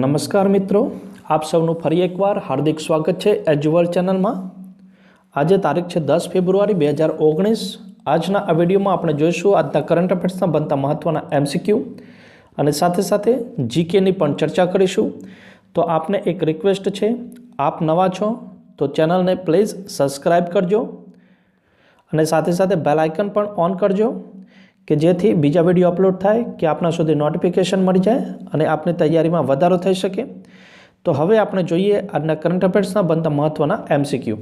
નમસ્કાર મિત્રો, આપ સૌનું ફરી એકવાર હાર્દિક સ્વાગત છે એજ્યુઅલ ચેનલમાં. આજે તારીખ છે દસ ફેબ્રુઆરી બે હજાર ઓગણીસ. આજના આ વિડીયોમાં આપણે જોઈશું આજના કરંટ અફેર્સના બનતા મહત્ત્વના એમસીક્યુ અને સાથે સાથે જીકેની પણ ચર્ચા કરીશું. તો આપને એક રિક્વેસ્ટ છે, આપ નવા છો તો ચેનલને પ્લીઝ સબસ્ક્રાઈબ કરજો અને સાથે સાથે બેલ આઇકન પણ ઓન કરજો. કે જેથી બીજા વીડિયો અપલોડ થાય કે આપના સુધી નોટિફિકેશન મળી જાય અને આપની તૈયારીમાં વધારો થઈ શકે. તો હવે આપણે જોઈએ આજના કરંટ અફેર્સના બનતા મહત્ત્વના એમસીક્યુ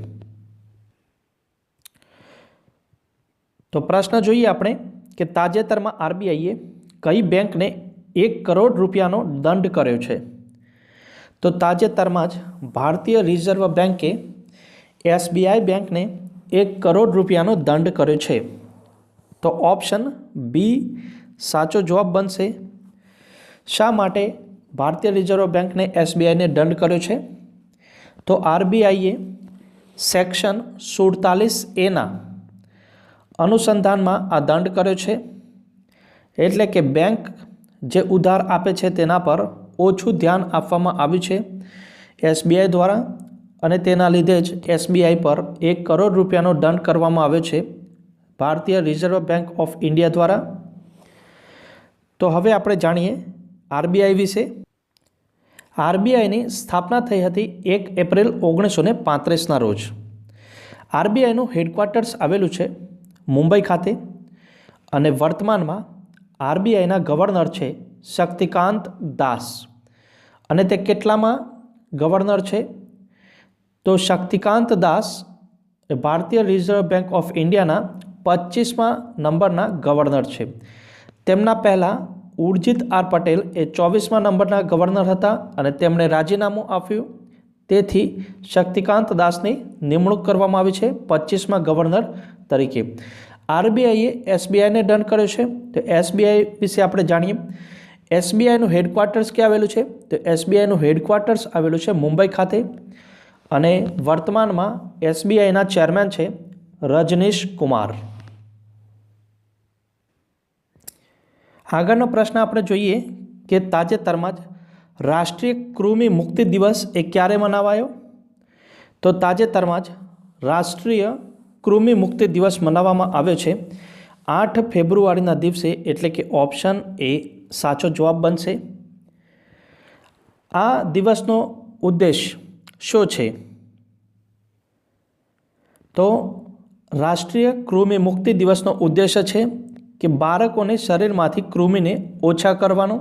તો પ્રશ્ન જોઈએ આપણે કે તાજેતરમાં આરબીઆઈએ કઈ બેંકને એક કરોડ રૂપિયાનો દંડ કર્યો છે? તો તાજેતરમાં જ ભારતીય રિઝર્વ બેંકે એસબીઆઈ બેંકને એક કરોડ રૂપિયાનો દંડ કર્યો છે. તો ઓપ્શન બી સાચો જવાબ બનશે. શા માટે ભારતીય રિઝર્વ બેંકને એસબીઆઈને દંડ કર્યો છે? તો આરબીઆઈએ સેક્શન સુડતાલીસ એના અનુસંધાનમાં આ દંડ કર્યો છે. એટલે કે બેંક જે ઉધાર આપે છે તેના પર ઓછું ધ્યાન આપવામાં આવ્યું છે એસબીઆઈ દ્વારા અને તેના લીધે જ એસબીઆઈ પર એક કરોડ રૂપિયાનો દંડ કરવામાં આવ્યો છે. ભારતીય રિઝર્વ બેંક ઓફ ઇન્ડિયા દ્વારા. તો હવે આપણે જાણીએ આરબીઆઈ વિશે. આરબીઆઈની સ્થાપના થઈ હતી એક એપ્રિલ ઓગણીસો ને પાંત્રીસના રોજ. આરબીઆઈનું હેડક્વાર્ટર્સ આવેલું છે મુંબઈ ખાતે અને વર્તમાનમાં આરબીઆઈના ગવર્નર છે શક્તિકાંત દાસ. અને તે કેટલામાં ગવર્નર છે? તો શક્તિકાંત દાસ એ ભારતીય રિઝર્વ બેંક ઓફ ઇન્ડિયાના પચીસમા નંબરના ગવર્નર છે. તેમના પહેલાં ઉર્જિત આર પટેલ એ ચોવીસમાં નંબરના ગવર્નર હતા અને તેમણે રાજીનામું આપ્યું. તેથી શક્તિકાંત દાસની નિમણૂક કરવામાં આવી છે પચીસમાં ગવર્નર તરીકે. આરબીઆઈએ એસબીઆઈને ડન કર્યો છે. તો એસબીઆઈ વિશે આપણે જાણીએ. એસબીઆઈનું હેડક્વાર્ટર્સ ક્યાં આવેલું છે? તો એસબીઆઈનું હેડક્વાર્ટર્સ આવેલું છે મુંબઈ ખાતે. અને વર્તમાનમાં એસબીઆઈના ચેરમેન છે રજનીશ કુમાર. આગળનો પ્રશ્ન આપણે જોઈએ કે તાજેતરમાં જ રાષ્ટ્રીય કૃમિ મુક્તિ દિવસ એ ક્યારે મનાવાયો? તો તાજેતરમાં જ રાષ્ટ્રીય કૃમિ મુક્તિ દિવસ મનાવવામાં આવ્યો છે. આઠ ફેબ્રુઆરીના દિવસે એટલે કે ઓપ્શન એ સાચો જવાબ બનશે. આ દિવસનો ઉદ્દેશ શું છે? તો રાષ્ટ્રીય કૃમિ મુક્તિ દિવસનો ઉદ્દેશ છે કે બાળકોને શરીરમાંથી કૃમિને ઓછા કરવાનો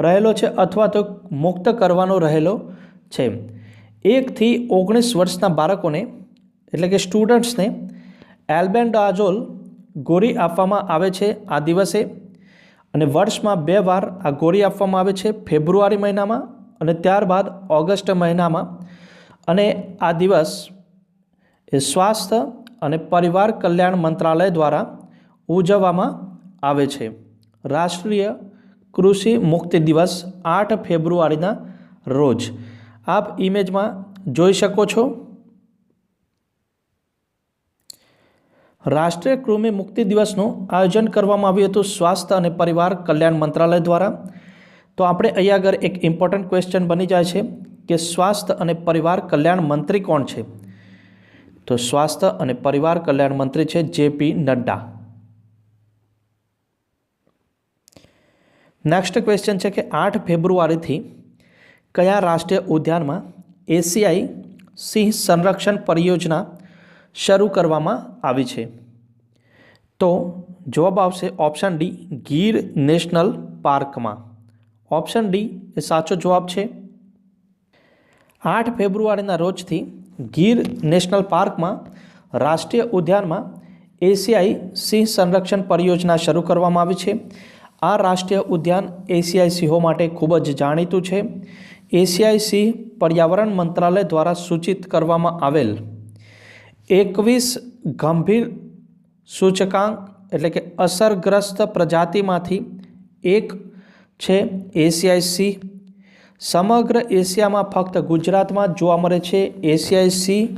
રહેલો છે અથવા તો મુક્ત કરવાનો રહેલો છે. એકથી ઓગણીસ વર્ષના બાળકોને, એટલે કે સ્ટુડન્ટ્સને, એલ્બેન્ડાઝોલ ગોળી આપવામાં આવે છે આ દિવસે અને વર્ષમાં બે વાર આ ગોળી આપવામાં આવે છે ફેબ્રુઆરી મહિનામાં અને ત્યારબાદ ઓગસ્ટ મહિનામાં. અને આ દિવસ એ સ્વાસ્થ્ય અને પરિવાર કલ્યાણ મંત્રાલય દ્વારા ઉજવવામાં આવે છે. રાષ્ટ્રીય કૃષિ મુક્તિ દિવસ આઠ ફેબ્રુઆરીના રોજ. આપ ઇમેજમાં જોઈ શકો છો. રાષ્ટ્રીય કૃમિ મુક્તિ દિવસનું આયોજન કરવામાં આવ્યું હતું સ્વાસ્થ્ય અને પરિવાર કલ્યાણ મંત્રાલય દ્વારા. તો આપણે અહીંયા આગળ એક ઇમ્પોર્ટન્ટ ક્વેશ્ચન બની જાય છે કે સ્વાસ્થ્ય અને પરિવાર કલ્યાણ મંત્રી કોણ છે? તો સ્વાસ્થ્ય અને પરિવાર કલ્યાણ મંત્રી છે જેપી નડ્ડા. નેક્સ્ટ ક્વેશ્ચન છે કે આઠ ફેબ્રુઆરીથી કયા રાષ્ટ્રીય ઉદ્યાનમાં એશિયાઈ સિંહ સંરક્ષણ પરિયોજના શરૂ કરવામાં આવી છે? તો જવાબ આવશે ઓપ્શન ડી ગીર નેશનલ પાર્કમાં. ઓપ્શન ડી એ સાચો જવાબ છે. આઠ ફેબ્રુઆરીના રોજથી ગીર નેશનલ પાર્કમાં રાષ્ટ્રીય ઉદ્યાનમાં એશિયાઈ સિંહ સંરક્ષણ પરિયોજના શરૂ કરવામાં આવી છે. આ રાષ્ટ્રીય ઉદ્યાન એશિયાઈ સિંહો માટે ખૂબ જ જાણીતું છે. એશિયાઈ સિંહ પર્યાવરણ મંત્રાલય દ્વારા સૂચિત કરવામાં આવેલ એકવીસ ગંભીર સૂચકાંક એટલે કે અસરગ્રસ્ત પ્રજાતિમાંથી એક છે એશિયાઈ સિંહ સમગ્ર એશિયામાં ફક્ત ગુજરાતમાં જોવા મળે છે એશિયાઈ સિંહ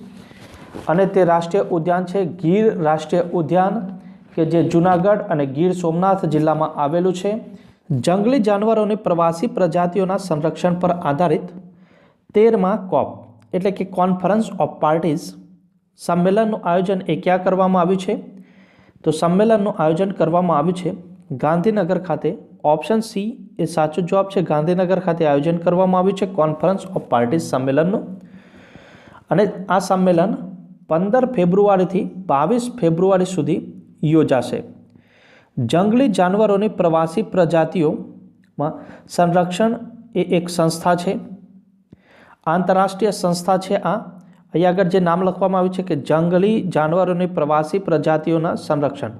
અને તે રાષ્ટ્રીય ઉદ્યાન છે ગીર રાષ્ટ્રીય ઉદ્યાન. કે જે જૂનાગઢ અને ગીર સોમનાથ જિલ્લામાં આવેલું છે. જંગલી જાનવરોની પ્રવાસી પ્રજાતિઓના સંરક્ષણ પર આધારિત તેરમાં કોપ, એટલે કે કોન્ફરન્સ ઓફ પાર્ટીઝ, સંમેલનનું આયોજન એ ક્યાં કરવામાં આવ્યું છે. તો સંમેલનનું આયોજન કરવામાં આવ્યું છે. ગાંધીનગર ખાતે ઓપ્શન સી એ સાચો જવાબ છે. ગાંધીનગર ખાતે આયોજન કરવામાં આવ્યું છે કોન્ફરન્સ ઓફ પાર્ટીઝ સંમેલનનું. અને આ સંમેલન પંદર ફેબ્રુઆરીથી બાવીસ ફેબ્રુઆરી સુધી યોજાશે. જંગલી જાનવરોની પ્રવાસી પ્રજાતિઓમાં સંરક્ષણ એ એક સંસ્થા છે. આંતરરાષ્ટ્રીય સંસ્થા છે આ. અહીં આગળ જે નામ લખવામાં આવ્યું છે કે જંગલી જાનવરોની પ્રવાસી પ્રજાતિઓના સંરક્ષણ.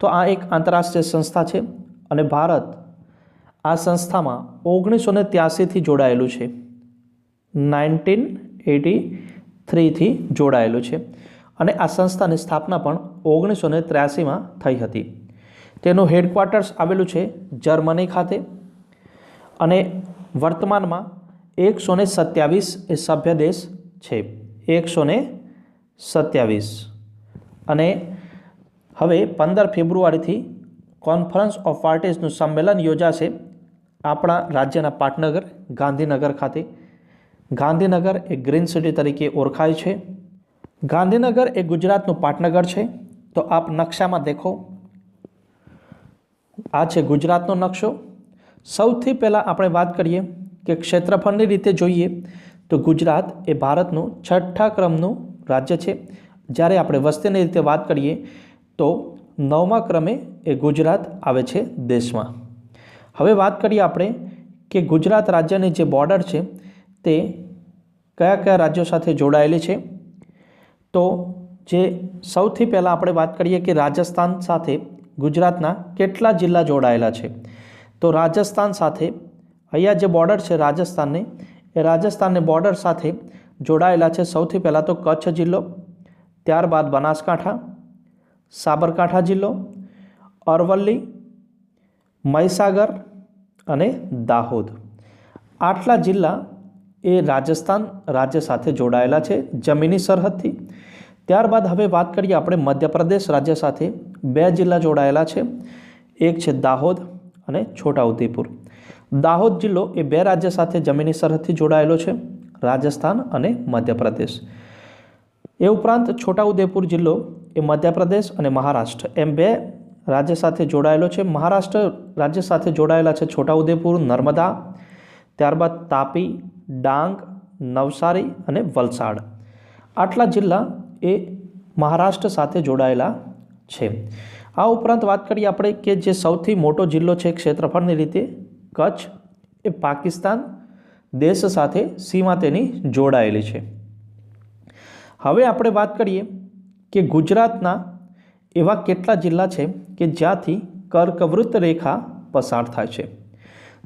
તો આ એક આંતરરાષ્ટ્રીય સંસ્થા છે અને ભારત આ સંસ્થામાં ઓગણીસો ને ત્યાસીથી જોડાયેલું છે. નાઇન્ટીન એટી થ્રીથી જોડાયેલું છે. અને આ સંસ્થાની સ્થાપના પણ ઓગણીસો ને ત્ર્યાસીમાં થઈ હતી. તેનું હેડક્વાર્ટર્સ આવેલું છે જર્મની ખાતે અને વર્તમાનમાં એકસો ને સત્યાવીસ એ સભ્ય દેશ છે. એકસો ને સત્યાવીસ. અને હવે પંદર ફેબ્રુઆરીથી કોન્ફરન્સ ઓફ પાર્ટીઝનું સંમેલન યોજાશે આપણા રાજ્યના પાટનગર, ગાંધીનગર ખાતે. ગાંધીનગર એ ગ્રીન સિટી તરીકે ઓળખાય છે. ગાંધીનગર એ ગુજરાતનું પાટનગર છે. તો આપ નકશામાં દેખો. આ છે ગુજરાતનો નકશો. સૌથી પહેલાં આપણે વાત કરીએ કે ક્ષેત્રફળની રીતે જોઈએ તો ગુજરાત એ ભારતનું છઠ્ઠા ક્રમનું રાજ્ય છે. જ્યારે આપણે વસ્તીની રીતે વાત કરીએ તો નવમા ક્રમે એ ગુજરાત આવે છે દેશમાં. હવે વાત કરીએ આપણે કે ગુજરાત રાજ્યની જે બોર્ડર છે તે કયા કયા રાજ્યો સાથે જોડાયેલી છે. તો જે સૌથી પહેલાં આપણે વાત કરીએ કે રાજસ્થાન સાથે ગુજરાતના કેટલા જિલ્લા જોડાયેલા છે? તો રાજસ્થાન સાથે, અહીંયા જે બોર્ડર છે રાજસ્થાનની, એ રાજસ્થાનને બોર્ડર સાથે જોડાયેલા છે સૌથી પહેલાં તો કચ્છ જિલ્લો, ત્યારબાદ બનાસકાંઠા, સાબરકાંઠા જિલ્લો, અરવલ્લી, મહીસાગર અને દાહોદ. આટલા જિલ્લા એ રાજસ્થાન રાજ્ય સાથે જોડાયેલા છે જમીની સરહદથી. ત્યારબાદ હવે વાત કરીએ આપણે મધ્યપ્રદેશ રાજ્ય સાથે. બે જિલ્લા જોડાયેલા છે. એક છે દાહોદ અને છોટાઉદેપુર દાહોદ જિલ્લો એ બે રાજ્ય સાથે જમીની સરહદથી જોડાયેલો છે. રાજસ્થાન અને મધ્યપ્રદેશ. એ ઉપરાંત છોટાઉદેપુર જિલ્લો એ મધ્યપ્રદેશ અને મહારાષ્ટ્ર. એમ બે રાજ્ય સાથે જોડાયેલો છે. મહારાષ્ટ્ર રાજ્ય સાથે જોડાયેલા છે છોટાઉદેપુર નર્મદા, ત્યારબાદ તાપી, ડાંગ, નવસારી અને વલસાડ. આટલા જિલ્લા એ મહારાષ્ટ્ર સાથે જોડાયેલા છે. આ ઉપરાંત વાત કરીએ આપણે કે જે સૌથી મોટો જિલ્લો છે ક્ષેત્રફળની રીતે, કચ્છ એ પાકિસ્તાન દેશ સાથે સીમા તેની જોડાયેલી છે. હવે આપણે વાત કરીએ કે ગુજરાતના એવા કેટલા જિલ્લા છે કે જ્યાંથી કર્કવૃત્ત રેખા પસાર થાય છે.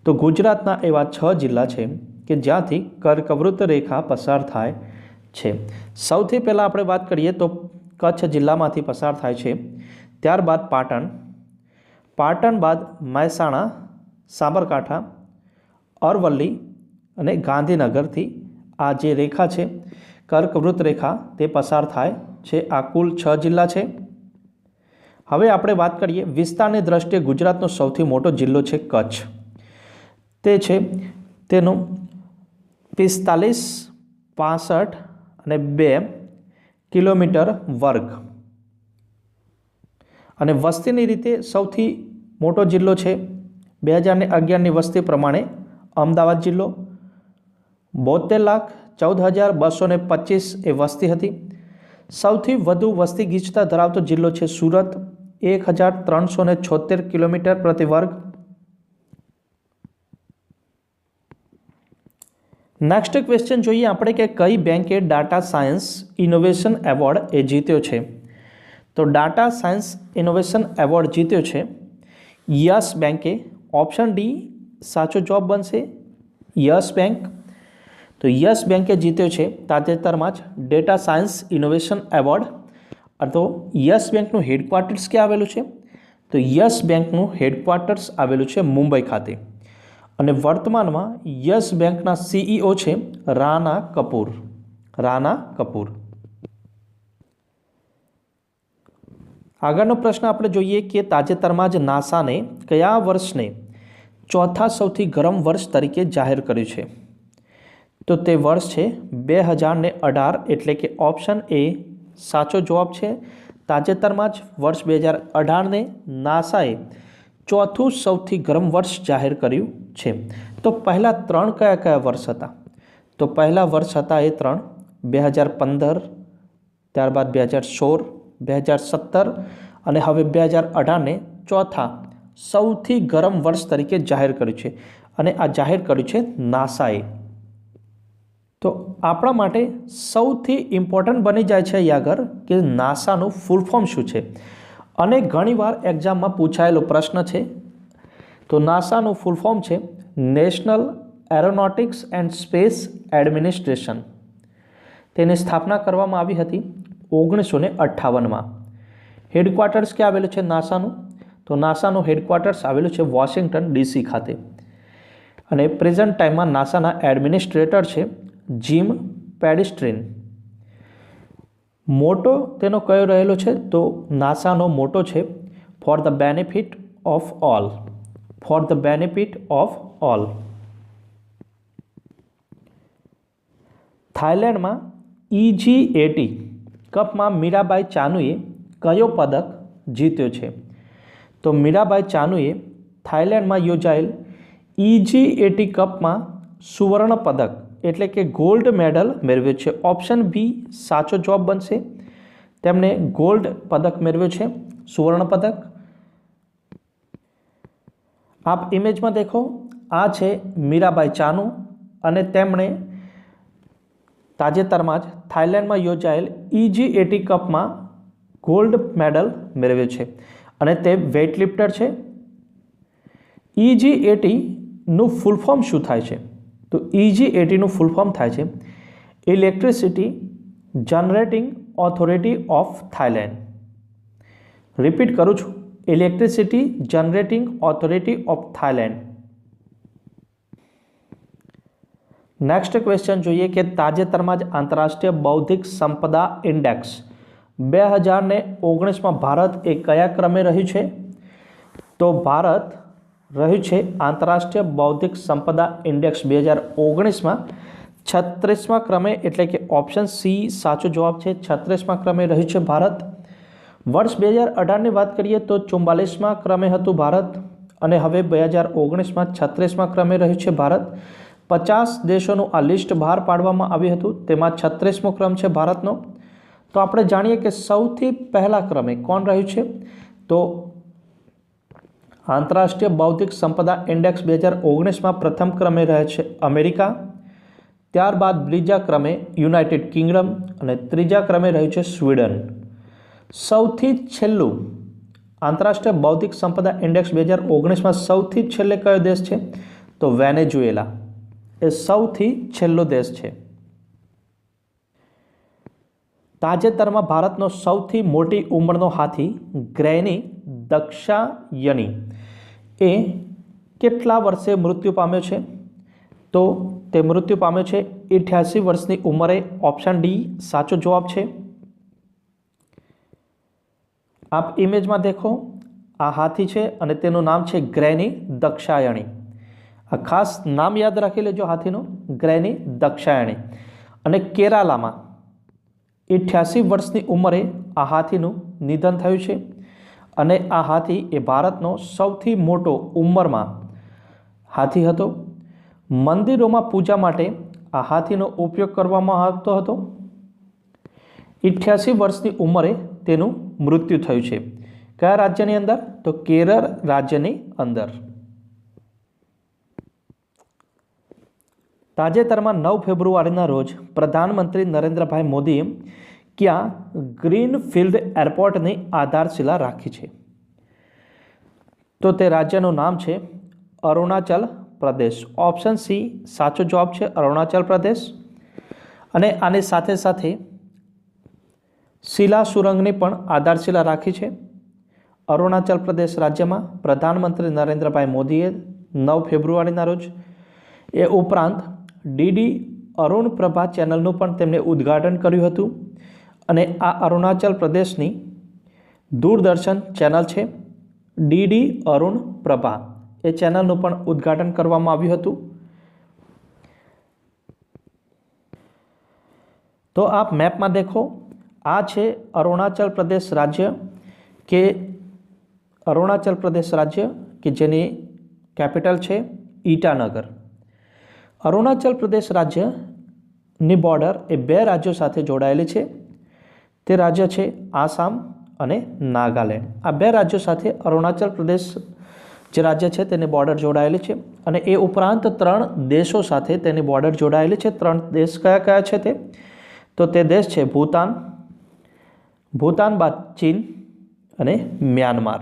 તો ગુજરાતના એવા છ જિલ્લા છે કે જ્યાંથી કર્કવૃત્ત રેખા પસાર થાય છે. સૌથી પહેલાં આપણે વાત કરીએ તો કચ્છ જિલ્લામાંથી પસાર થાય છે. ત્યારબાદ પાટણ. પાટણ બાદ મહેસાણા, સાબરકાંઠા, અરવલ્લી અને ગાંધીનગરથી આ જે રેખા છે કર્કવૃત્ત રેખા, તે પસાર થાય છે. આ કુલ છ જિલ્લા છે. હવે આપણે વાત કરીએ વિસ્તારની દ્રષ્ટિએ ગુજરાતનો સૌથી મોટો જિલ્લો છે કચ્છ. તે છે તેનું પિસ્તાલીસ, પાસઠ અને બે કિલોમીટર વર્ગ. અને વસ્તીની રીતે સૌથી મોટો જિલ્લો છે બે હજારને અગિયારની વસ્તી પ્રમાણે અમદાવાદ જિલ્લો. બોતેર લાખ ચૌદ હજાર બસો ને પચીસ એ વસ્તી હતી. સૌથી વધુ વસ્તી ગીચતા ધરાવતો જિલ્લો છે સુરત, એક હજાર ત્રણસો છોતેર કિલોમીટર પ્રતિ વર્ગ. નેક્સ્ટ ક્વેશ્ચન જોઈએ આપણે કે કઈ બેંકે ડાટા સાયન્સ ઇનોવેશન એવોર્ડ એ જીત્યો છે? તો ડાટા સાયન્સ ઇનોવેશન એવોર્ડ જીત્યો છે. યસ બેંકે ઓપ્શન ડી સાચો જવાબ બનશે. યસ બેંક તો યસ બેંકે જીત્યો છે તાજેતરમાં જ ડેટા સાયન્સ ઇનોવેશન એવોર્ડ તો યસ બેંકનું હેડક્વાર્ટર્સ ક્યાં આવેલું છે? તો યસ બેંકનું હેડક્વાર્ટર્સ આવેલું છે મુંબઈ ખાતે. અને વર્તમાનમાં યસ બેંકના સીઈઓ છે રાના કપૂર. રાના કપૂર. આગળનો પ્રશ્ન આપણે જોઈએ કે તાજેતરમાં જ નાસાને કયા વર્ષને ચોથા સૌથી ગરમ વર્ષ તરીકે જાહેર કર્યું છે? તો તે વર્ષ છે બે હજારને અઢાર એટલે કે ઓપ્શન એ સાચો જવાબ છે. તાજેતરમાં જ વર્ષ બે હજાર અઢારને નાસાએ ચોથું સૌથી ગરમ વર્ષ જાહેર કર્યું છે. તો પહેલાં ત્રણ કયા કયા વર્ષ હતા? તો પહેલાં વર્ષ હતા એ ત્રણ. બે હજાર પંદર, ત્યારબાદ બે હજાર સોળ, બે હજાર સત્તર અને હવે બે હજાર અઢારને ચોથા સૌથી ગરમ વર્ષ તરીકે જાહેર કર્યું છે. અને આ જાહેર કર્યું છે નાસાએ. તો આપણા માટે સૌથી ઇમ્પોર્ટન્ટ બની જાય છે આગળ કે નાસાનું ફૂલ ફોર્મ શું છે? અને ઘણીવાર એક્ઝામમાં પૂછાયેલો પ્રશ્ન છે તો નાસાનું ફૂલ ફોર્મ છે National Aeronautics and Space Administration તેની સ્થાપના કરવામાં આવી હતી ઓગણીસો ને અઠ્ઠાવનમાં. હેડક્વાર્ટર્સ ક્યાં આવેલું છે નાસાનું? તો નાસાનું હેડક્વાર્ટર્સ આવેલું છે વોશિંગ્ટન ડીસી ખાતે. અને પ્રેઝન્ટ ટાઈમમાં નાસાના એડમિનિસ્ટ્રેટર છે જીમ પેડિસ્ટ્રીન મોટો તેનો કયો રહેલો છે? તો નાસાનો મોટો છે for the benefit of all for the benefit of all થાઇલેન્ડમાં ઇજી એટી કપમાં મીરાબાઈ ચાનુએ કયો પદક જીત્યો છે? તો મીરાબાઈ ચાનુએ થાઇલેન્ડમાં યોજાયેલ ઇજી એટી કપમાં સુવર્ણ પદક, એટલે કે ગોલ્ડ મેડલ મેળવ્યો છે. ઓપ્શન બી સાચો જવાબ બનશે. તેમણે ગોલ્ડ પદક મેળવ્યો છે. સુવર્ણ પદક આપ ઇમેજમાં દેખો, આ છે મીરાબાઈ ચાનુ અને તેમણે તાજેતરમાં જ થાઇલેન્ડમાં યોજાયેલ ઇજી એટી કપમાં ગોલ્ડ મેડલ મેળવ્યો છે અને તે વેઇટ લિફ્ટર છે ઇજી એટીનું ફૂલ ફોર્મ શું થાય છે? તો ઇજી એટીનું ફૂલ ફોર્મ થાય છે Electricity Generating Authority of Thailand. Repeat કરું છું. Electricity Generating Authority of thailand. Next question જોઈએ કે તાજેતરમાં જ આંતરરાષ્ટ્રીય બૌદ્ધિક સંપદા ઇન્ડેક્સ બે હજાર ને ઓગણીસમાં ભારત એ કયા ક્રમે રહ્યું છે? તો ભારત રહ્યું છે આંતરરાષ્ટ્રીય બૌદ્ધિક સંપદા ઇન્ડેક્સ બે હજાર ઓગણીસમાં છત્રીસમાં ક્રમે એટલે કે ઓપ્શન સી સાચો જવાબ છે. છત્રીસમાં ક્રમે રહ્યું છે ભારત. વર્ષ બે હજાર અઢારની વાત કરીએ તો ચુમ્બાલીસમાં ક્રમે હતું ભારત અને હવે બે હજાર ઓગણીસમાં છત્રીસમાં ક્રમે રહ્યું છે ભારત. પચાસ દેશોનું આ લિસ્ટ બહાર પાડવામાં આવ્યું હતું, તેમાં છત્રીસમો ક્રમ છે ભારતનો. તો આપણે જાણીએ કે સૌથી પહેલા ક્રમે કોણ રહ્યું છે? તો આંતરરાષ્ટ્રીય બૌદ્ધિક સંપદા ઇન્ડેક્સ બે હજાર ઓગણીસમાં પ્રથમ ક્રમે રહે છે અમેરિકા. ત્યારબાદ બીજા ક્રમે યુનાઇટેડ કિંગડમ અને ત્રીજા ક્રમે રહ્યું છે સ્વીડન. સૌથી છેલ્લું આંતરરાષ્ટ્રીય બૌદ્ધિક સંપદા ઇન્ડેક્સ બે હજાર ઓગણીસમાં સૌથી છેલ્લે કયો દેશ છે? તો વેનેઝુએલા. એ સૌથી છેલ્લો દેશ છે. તાજેતરમાં ભારતનો સૌથી મોટી ઉંમરનો હાથી ગ્રેની દક્ષાયની. એ કેટલા વર્ષે મૃત્યુ પામ્યો છે? તો તે મૃત્યુ પામ્યો છે અઠ્યાસી વર્ષની ઉંમરે ઓપ્શન ડી સાચો જવાબ છે. આપ ઇમેજમાં દેખો, આ હાથી છે અને તેનું નામ છે ગ્રેની દક્ષાયણી. આ ખાસ નામ યાદ રાખી લેજો હાથીનું, ગ્રેની દક્ષાયણી. અને કેરાલામાં અઠ્યાસી વર્ષની ઉંમરે આ હાથીનું નિધન થયું છે અને આ હાથી એ ભારતનો સૌથી મોટો ઉંમરમાં હાથી હતો. મંદિરોમાં પૂજા માટે આ હાથીનો ઉપયોગ કરવામાં આવતો હતો. અઠ્યાસી વર્ષની ઉંમરે તેનું મૃત્યુ થયું છે. કયા રાજ્યની અંદર? તો કેરળ રાજ્યની અંદર. તાજેતરમાં નવ ફેબ્રુઆરીના રોજ પ્રધાનમંત્રી નરેન્દ્રભાઈ મોદીએ ક્યાં ગ્રીનફિલ્ડ એરપોર્ટની આધારશિલા રાખી છે. તો તે રાજ્યનું નામ છે અરુણાચલ પ્રદેશ. ઓપ્શન સી સાચો જવાબ છે અરુણાચલ પ્રદેશ. અને આની સાથે સાથે શિલા સુરંગની પણ આધારશિલા રાખી છે. અરુણાચલ પ્રદેશ રાજ્યમાં પ્રધાનમંત્રી નરેન્દ્રભાઈ મોદીએ નવ ફેબ્રુઆરીના રોજ એ ઉપરાંત ડીડી અરુણ પ્રભા ચેનલનું પણ તેમણે ઉદ્ઘાટન કર્યું હતું અને આ અરુણાચલ પ્રદેશની દૂરદર્શન ચેનલ છે ડીડી અરુણ પ્રભા. એ ચેનલનું પણ ઉદ્ઘાટન કરવામાં આવ્યું હતું. તો આપ મેપમાં દેખો આ છે અરુણાચલ પ્રદેશ રાજ્ય કે અરુણાચલ પ્રદેશ રાજ્ય કે જેની કેપિટલ છે ઈટાનગર. અરુણાચલ પ્રદેશ રાજ્યની બોર્ડર એ બે રાજ્યો સાથે જોડાયેલી છે. તે રાજ્ય છે આસામ અને નાગાલેન્ડ. આ બે રાજ્યો સાથે અરુણાચલ પ્રદેશ જે રાજ્ય છે તેની બોર્ડર જોડાયેલી છે અને એ ઉપરાંત ત્રણ દેશો સાથે તેની બોર્ડર જોડાયેલી છે. ત્રણ દેશ કયા કયા છે તે? તો તે દેશ છે ભૂતાન ભૂતાન બાદ ચીન અને મ્યાનમાર.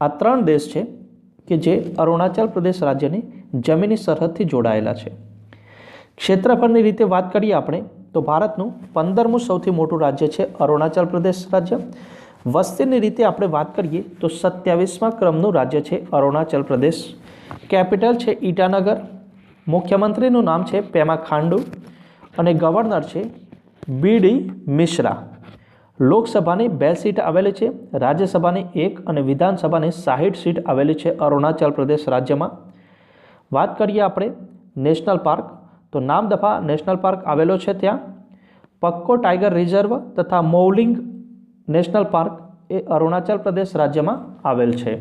આ ત્રણ દેશ છે કે જે અરુણાચલ પ્રદેશ રાજ્યની જમીની સરહદથી જોડાયેલા છે. ક્ષેત્રફળની રીતે વાત કરીએ આપણે, તો ભારતનું પંદરમું સૌથી મોટું રાજ્ય છે અરુણાચલ પ્રદેશ રાજ્ય. વસ્તીની રીતે આપણે વાત કરીએ, તો સત્યાવીસમા ક્રમનું રાજ્ય છે અરુણાચલ પ્રદેશ. કેપિટલ છે ઈટાનગર. મુખ્યમંત્રીનું નામ છે પેમા ખાંડુ અને ગવર્નર છે બીડી મિશ્રા. લોકસભાની બે સીટ આવેલી છે, રાજ્યસભાની એક અને વિધાનસભાની સાહીઠ સીટ આવેલી છે અરુણાચલ પ્રદેશ રાજ્યમાં. વાત કરીએ આપણે નેશનલ પાર્ક. તો નામદફા નેશનલ પાર્ક આવેલો છે ત્યાં. પક્કો ટાઈગર રિઝર્વ તથા મૌલિંગ નેશનલ પાર્ક એ અરુણાચલ પ્રદેશ રાજ્યમાં આવેલ છે.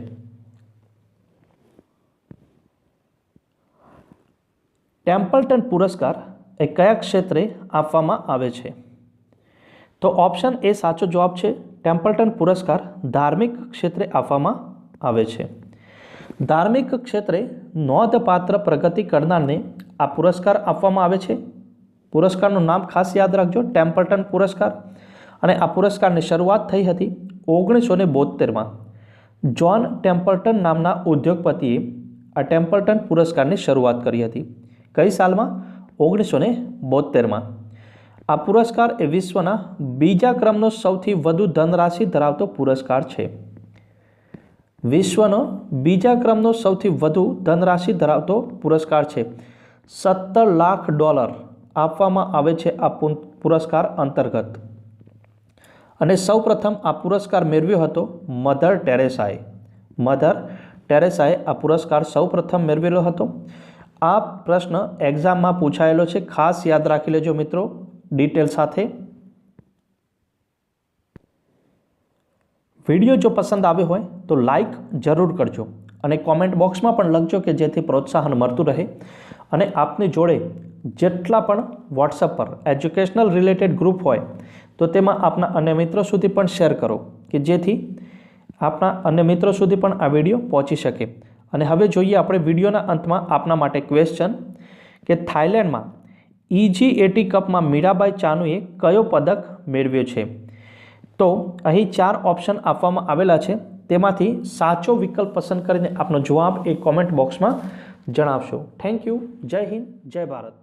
ટેમ્પલટન પુરસ્કાર એ કયા ક્ષેત્રે આપવામાં આવે છે? તો ઓપ્શન એ સાચો જવાબ છે, ટેમ્પલટન પુરસ્કાર ધાર્મિક ક્ષેત્રે આપવામાં આવે છે. ધાર્મિક ક્ષેત્રે નોંધપાત્ર પ્રગતિ કરનારને આ પુરસ્કાર આપવામાં આવે છે. પુરસ્કારનું નામ ખાસ યાદ રાખજો, ટેમ્પલટન પુરસ્કાર. અને આ પુરસ્કારની શરૂઆત થઈ હતી ઓગણીસો ને બોતેરમાં જ્હોન ટેમ્પલટન નામના ઉદ્યોગપતિએ આ ટેમ્પલટન પુરસ્કારની શરૂઆત કરી હતી. કઈ સાલમાં? ઓગણીસો ને બોતેરમાં આ પુરસ્કાર એ વિશ્વના બીજા ક્રમનો સૌથી વધુ ધનરાશિ ધરાવતો પુરસ્કાર છે. વિશ્વનો બીજા ક્રમનો સૌથી વધુ ધનરાશિ ધરાવતો પુરસ્કાર છે. સત્તર લાખ ડોલર આપવામાં આવે છે આ પુરસ્કાર અંતર્ગત. અને સૌપ્રથમ આ પુરસ્કાર મેળવ્યો હતો મધર ટેરેસાએ. મધર ટેરેસાએ આ પુરસ્કાર સૌપ્રથમ મેળવેલો હતો. આ પ્રશ્ન એક્ઝામમાં પૂછાયેલો છે. ખાસ યાદ રાખી લેજો મિત્રો. ડિટેલ સાથે. વીડિયો જો પસંદ આવ્યો હોય તો લાઈક જરૂર કરજો અને કોમેન્ટ બોક્સમાં પણ લખજો કે જેથી પ્રોત્સાહન મળતું રહે. અને આપની જોડે જેટલા પણ વોટ્સઅપ પર એજ્યુકેશનલ રિલેટેડ ગ્રુપ હોય, તો તેમાં આપના અન્ય મિત્રો સુધી પણ શેર કરો કે જેથી આપણા અન્ય મિત્રો સુધી પણ આ વીડિયો પહોંચી શકે. અને હવે જોઈએ આપણે વિડીયોના અંતમાં આપના માટે ક્વેશ્ચન કે થાઇલેન્ડમાં ઇજી એટી કપમાં મીરાબાઈ ચાનુએ કયો પદક મેળવ્યો છે? તો અહીં ચાર ઓપ્શન આપવામાં આવેલા છે. તેમાંથી સાચો વિકલ્પ પસંદ કરીને આપનો જવાબ એ કોમેન્ટ બોક્સમાં જણાવશો. થેન્ક યુ જય હિન્દ. જય ભારત.